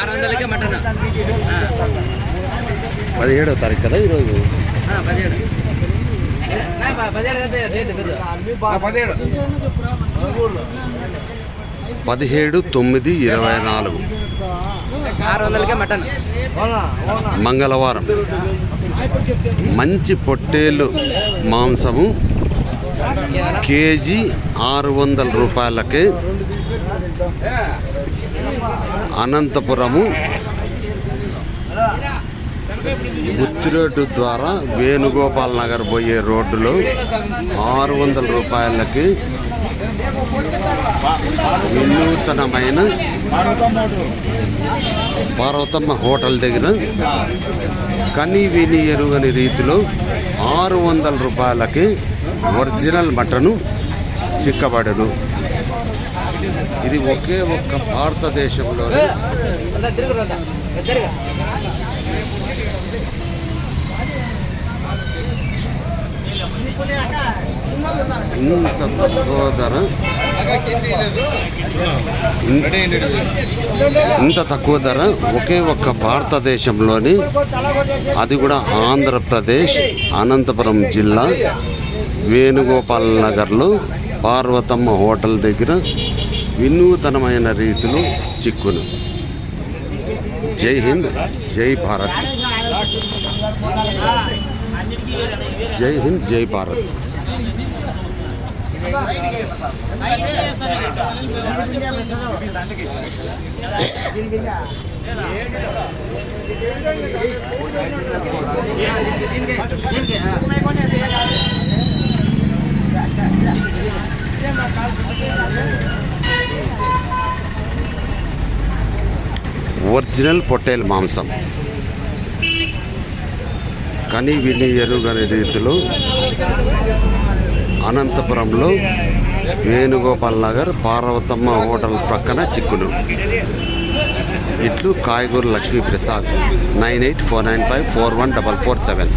ఆరు వందలకే మటన్? పదిహేడో తారీఖు కదా ఈరోజు? పదిహేడు తొమ్మిది ఇరవై నాలుగు. ఆరు వందలకే మటన్. మంగళవారం. మంచి పొట్టేలు మాంసము కేజీ ఆరు వందల రూపాయలకి అనంతపురము గుత్తిరోడ్డు ద్వారా వేణుగోపాల్ నగర్ పోయే రోడ్డులో ఆరు వందల రూపాయలకి వినూతనమైన పార్వతమ్మ హోటల్ దగ్గర కని విని ఎరుగని రీతిలో ఆరు వందల రూపాయలకి ఒరిజినల్ మటను చిక్కబడను. ఇది ఒకే ఒక్క భారతదేశంలో ఇంత తక్కువ ధర ఇంత తక్కువ ధర ఒకే ఒక్క భారతదేశంలోని అది కూడా ఆంధ్రప్రదేశ్ అనంతపురం జిల్లా వేణుగోపాల్ నగర్లో పార్వతమ్మ హోటల్ దగ్గర వినూతనమైన రీతిలో చిక్కును. జై హింద్ జై భారత్. జై హింద్ జై భారత్. ఒరిజినల్ పొట్టేలు మాంసం. కానీ విని ఎరుగని రీతిలో అనంతపురంలో వేణుగోపాల్ నగర్ పార్వతమ్మ హోటల్ ప్రక్కన చిక్కులు ఇట్లు కాయగూరు Lakshmi Prasad nine eight four nine five four one double four seven.